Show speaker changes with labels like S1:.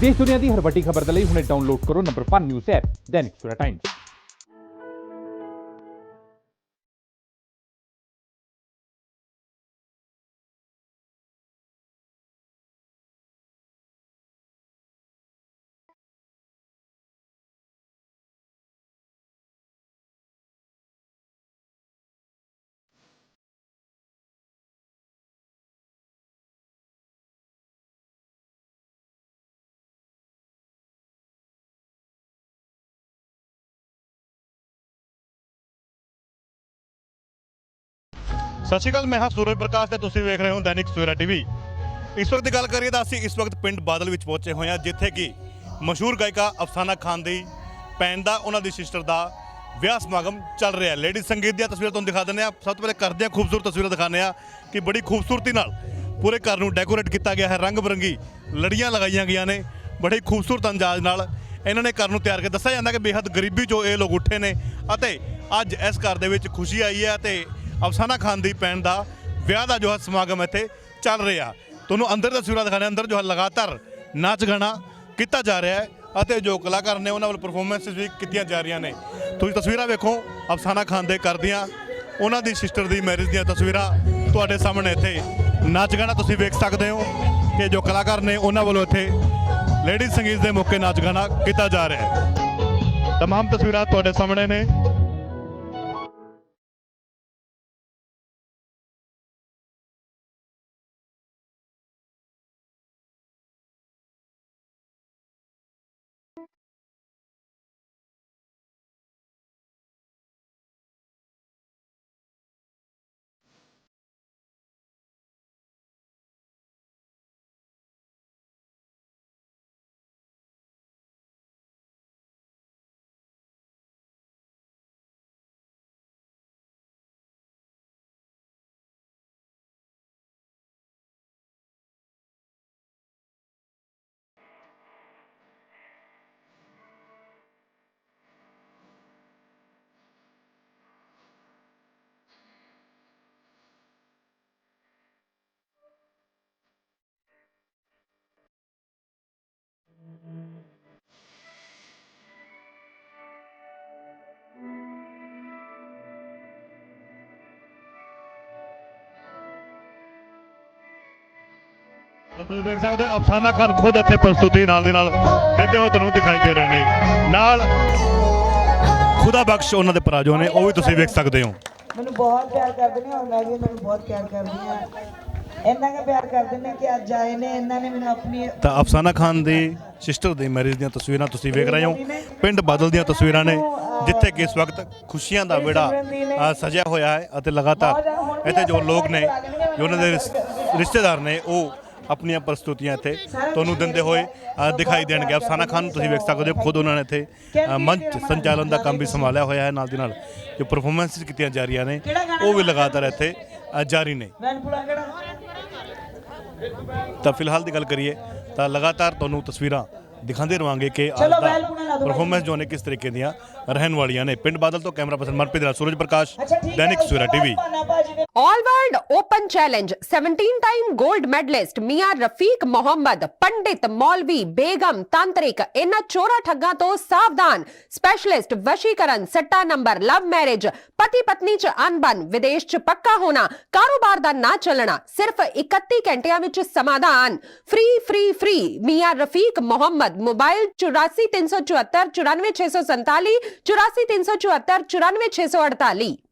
S1: ਦੇਸ਼ ਦੁਨੀਆ ਦੀ ਹਰ ਵੱਡੀ ਖਬਰ ਦੇ ਲਈ ਹੁਣੇ ਡਾਊਨਲੋਡ ਕਰੋ number 1 news app Dainik Savera times.
S2: ਸਤਿ ਸ਼੍ਰੀ ਅਕਾਲ, ਮੈਂ ਹਾਂ ਸੂਰਜ ਪ੍ਰਕਾਸ਼ ਤੇ ਤੁਸੀਂ ਵੇਖ ਰਹੇ ਹੋ ਦੈਨਿਕ ਸਵੇਰਾ ਟੀਵੀ। ਇਸ ਵਕਤ ਦੀ ਗੱਲ ਕਰੀਏ ਤਾਂ ਅਸੀਂ ਇਸ ਵਕਤ ਪਿੰਡ ਬਾਦਲ ਵਿੱਚ ਪਹੁੰਚੇ ਹੋਏ ਹਾਂ, ਜਿੱਥੇ ਕਿ ਮਸ਼ਹੂਰ ਗਾਇਕਾ ਅਫਸਾਨਾ ਖਾਨ ਦੀ ਭੈਣ ਦਾ, ਉਹਨਾਂ ਦੀ ਸਿਸਟਰ ਦਾ ਵਿਆਹ ਸਮਾਗਮ ਚੱਲ ਰਿਹਾ ਹੈ। ਲੇਡੀ ਸੰਗੀਤ ਦੀਆਂ ਤਸਵੀਰਾਂ ਤੁਹਾਨੂੰ ਦਿਖਾ ਦਿੰਦੇ ਆ ਸਭ ਤੋਂ ਪਹਿਲੇ ਕਰਦੇ ਆ ਖੂਬਸੂਰਤ ਤਸਵੀਰਾਂ ਦਿਖਾਉਂਦੇ ਆ ਕਿ ਬੜੀ ਖੂਬਸੂਰਤੀ ਨਾਲ ਪੂਰੇ ਘਰ ਨੂੰ ਡੈਕੋਰੇਟ ਕੀਤਾ ਗਿਆ ਹੈ। ਰੰਗ ਬਰੰਗੀ ਲੜੀਆਂ ਲਗਾਈਆਂ ਗਈਆਂ ਨੇ, ਬੜੇ ਖੂਬਸੂਰਤ ਅੰਦਾਜ਼ ਨਾਲ ਇਹਨਾਂ ਨੇ ਘਰ ਨੂੰ ਤਿਆਰ ਕੇ ਦੱਸਿਆ ਜਾਂਦਾ ਕਿ ਬੇਹੱਦ ਗਰੀਬੀ ਚੋਂ ਇਹ ਲੋਕ ਉੱਠੇ ਨੇ ਅਤੇ ਅੱਜ ਇਸ ਘਰ ਦੇ ਵਿੱਚ ਖੁਸ਼ੀ ਆਈ ਹੈ ਤੇ ਅਫਸਾਨਾ ਖਾਨ ਦੀ ਭੈਣ ਦਾ ਵਿਆਹ ਦਾ ਜੋ ਹੈ ਸਮਾਗਮ ਇੱਥੇ ਚੱਲ ਰਿਹਾ ਤੁਹਾਨੂੰ ਅੰਦਰ ਦੀਆਂ ਤਸਵੀਰਾਂ ਦਿਖਾਣੇ ਅੰਦਰ ਜੋ ਹੈ ਲਗਾਤਾਰ ਨਾਚ ਗਾਣਾ ਕੀਤਾ ਜਾ ਰਿਹਾ ਹੈ ਅਤੇ ਜੋ ਕਲਾਕਾਰ ਨੇ ਉਹਨਾਂ ਵੱਲ ਪਰਫਾਰਮੈਂਸਿਸ ਵੀ ਕੀਤੀਆਂ ਜਾ ਰਹੀਆਂ ਨੇ ਤੁਸੀਂ ਤਸਵੀਰਾਂ ਵੇਖੋ ਅਫਸਾਨਾ ਖਾਨ ਦੇ ਕਰਦੀਆਂ ਉਹਨਾਂ ਦੀ ਸਿਸਟਰ ਦੀ ਮੈਰਿਜ ਦੀਆਂ ਤਸਵੀਰਾਂ ਤੁਹਾਡੇ ਸਾਹਮਣੇ ਇੱਥੇ ਨਾਚ ਗਾਣਾ ਤੁਸੀਂ ਵੇਖ ਸਕਦੇ ਹੋ ਕਿ ਜੋ ਕਲਾਕਾਰ ਨੇ ਉਹਨਾਂ ਵੱਲੋਂ ਇੱਥੇ ਲੇਡੀ ਸੰਗੀਤ ਦੇ ਮੌਕੇ ਨਾਚ ਗਾਣਾ ਕੀਤਾ ਜਾ ਰਿਹਾ ਹੈ तमाम ਤਸਵੀਰਾਂ ਤੁਹਾਡੇ ਸਾਹਮਣੇ ਨੇ ਤੁਸੀਂ ਦੇਖ ਸਕਦੇ ਹੋ ਅਫਸਾਨਾ ਖਾਨ ਖੁਦ ਇੱਥੇ ਪ੍ਰਸਤੁਤੀ ਨਾਲ ਦੇ ਨਾਲ ਕਹਿੰਦੇ ਹੋ ਤੁਹਾਨੂੰ ਦਿਖਾਈ ਦੇ ਰਹੇ ਨੇ। ਨਾਲ ਖੁਦਾ ਬਖਸ਼ ਉਹਨਾਂ ਦੇ ਭਰਾ ਜੋ ਨੇ ਉਹ ਵੀ ਤੁਸੀਂ ਵੇਖ ਸਕਦੇ ਹੋ।
S3: ਮੈਨੂੰ ਬਹੁਤ ਪਿਆਰ ਕਰਦੇ ਨੇ ਔਰ ਮੈਂ ਵੀ ਇਹਨਾਂ ਨੂੰ ਬਹੁਤ ਪਿਆਰ ਕਰਦੀ ਹਾਂ ਇੰਨਾ ਕੁ ਪਿਆਰ ਕਰਦੇ ਨੇ ਕਿ ਅੱਜ ਆਏ ਨੇ ਇਹਨਾਂ ਨੇ ਮੈਨੂੰ ਆਪਣੀ
S2: ਤਾਂ ਅਫਸਾਨਾ ਖਾਨ ਦੀ ਸਿਸਟਰ ਦੀ ਮੈਰਿਜ ਦੀਆਂ ਤਸਵੀਰਾਂ ਤੁਸੀਂ ਵੇਖ ਰਹੇ ਹੋ। ਪਿੰਡ ਬਾਦਲ ਦੀਆਂ ਤਸਵੀਰਾਂ ਨੇ ਜਿੱਥੇ ਕਿ ਇਸ ਵਕਤ ਖੁਸ਼ੀਆਂ ਦਾ ਵਿੜਾ ਸਜਿਆ ਹੋਇਆ ਹੈ ਅਤੇ ਲਗਾਤਾਰ ਇੱਥੇ ਜੋ ਲੋਕ ਨੇ ਜੋ ਉਹਨਾਂ ਦੇ ਰਿਸ- ਰਿਸ਼ਤੇਦਾਰ ਨੇ ਉਹ ਆਪਣੀਆਂ ਪ੍ਰਸਤੁਤੀਆਂ ਇੱਥੇ ਤੁਹਾਨੂੰ ਦਿੰਦੇ ਹੋਏ ਦਿਖਾਈ ਦੇਣਗੇ। ਅਫਸਾਨਾ ਖਾਨ ਨੂੰ ਤੁਸੀਂ ਵੇਖ ਸਕਦੇ ਹੋ, ਖੁਦ ਉਹਨਾਂ ਨੇ ਇੱਥੇ ਮੰਚ ਸੰਚਾਲਨ ਦਾ ਕੰਮ ਵੀ ਸੰਭਾਲਿਆ ਹੋਇਆ ਹੈ ਨਾਲ ਦੀ ਨਾਲ। ਜੋ ਪਰਫਾਰਮੈਂਸਿਸ ਕੀਤੀਆਂ ਜਾ ਰਹੀਆਂ ਨੇ, ਉਹ ਵੀ ਲਗਾਤਾਰ ਇੱਥੇ ਜਾਰੀ ਨੇ। ਤਾਂ ਫਿਲਹਾਲ ਦੀ ਗੱਲ ਕਰੀਏ, ਤਾਂ ਲਗਾਤਾਰ ਤੁਹਾਨੂੰ ਤਸਵੀਰਾਂ ਦਿਖਾਉਂਦੇ ਰਵਾਂਗੇ ਕਿ ਅੱਜ
S3: ਚਲੋ
S2: ਦਾ
S3: ਬੈਲ ਪੁਣਾ ਲਾ ਦਿਓ
S2: ਪਰਫਾਰਮੈਂਸ ਜੋ ਨੇ ਕਿਸ ਤਰੀਕੇ ਦੀਆਂ ਰਹਿਣ ਵਾਲੀਆਂ ਨੇ ਪਿੰਡ ਬਾਦਲ ਤੋਂ ਕੈਮਰਾ ਪਰਸਨ ਮਨਪ੍ਰੀਤ ਨਾਲ ਸੂਰਜ ਪ੍ਰਕਾਸ਼
S3: ਅੱਛਾ ਠੀਕ ਹੈ
S2: ਦੈਨਿਕ
S3: ਉਸ ਤੋਂ
S2: ਸਵੇਰਾ
S3: ਬਾਅਦ
S2: ਟੀਵੀ
S3: ਭਾਨਾ ਭਾਜੀ ਦੇ
S4: all world open challenge 17 time gold medalist मियां रफीक मोहम्मद पंडित मौलवी बेगम तांत्रिक इन्ना चोरा ठग्गां तो सावधान स्पेशलिस्ट वशीकरण सट्टा नंबर लव मैरिज पति पत्नी च अनबन विदेश च पक्का होना कारोबार दा ना चलना सिर्फ 31 घंटिया विच समाधान फ्री फ्री फ्री मियां रफीक मोहम्मद ਬਾਅਦ ਮੋਬਾਈਲ 8434494647 8434494648